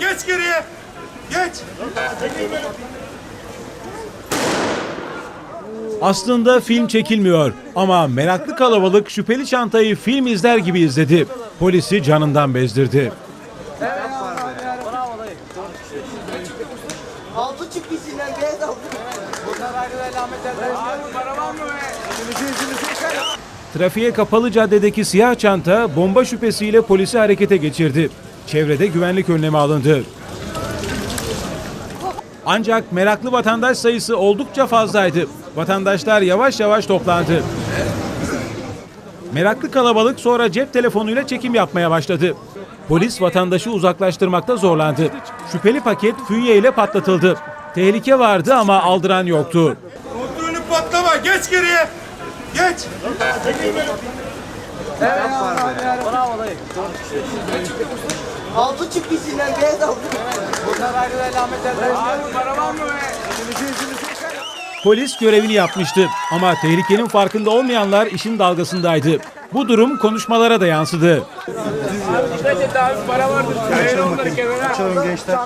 Geç geriye. Geç. Aslında film çekilmiyor ama meraklı kalabalık şüpheli çantayı film izler gibi izledi. Polisi canından bezdirdi. Altı çıktı içinden beyaz altı. Trafiğe kapalı caddedeki siyah çanta bomba şüphesiyle polisi harekete geçirdi. Çevrede güvenlik önlemi alındı. Ancak meraklı vatandaş sayısı oldukça fazlaydı. Vatandaşlar yavaş yavaş toplandı. Meraklı kalabalık sonra cep telefonuyla çekim yapmaya başladı. Polis vatandaşı uzaklaştırmakta zorlandı. Şüpheli paket fünye ile patlatıldı. Tehlike vardı ama aldıran yoktu. Kontrolü patlama. Geç geriye. Geç. Altı çıktı içinden beyaz altı. Polis görevini yapmıştı ama tehlikenin farkında olmayanlar işin dalgasındaydı. Bu durum konuşmalara da yansıdı. Para vardır. Açalım gençler.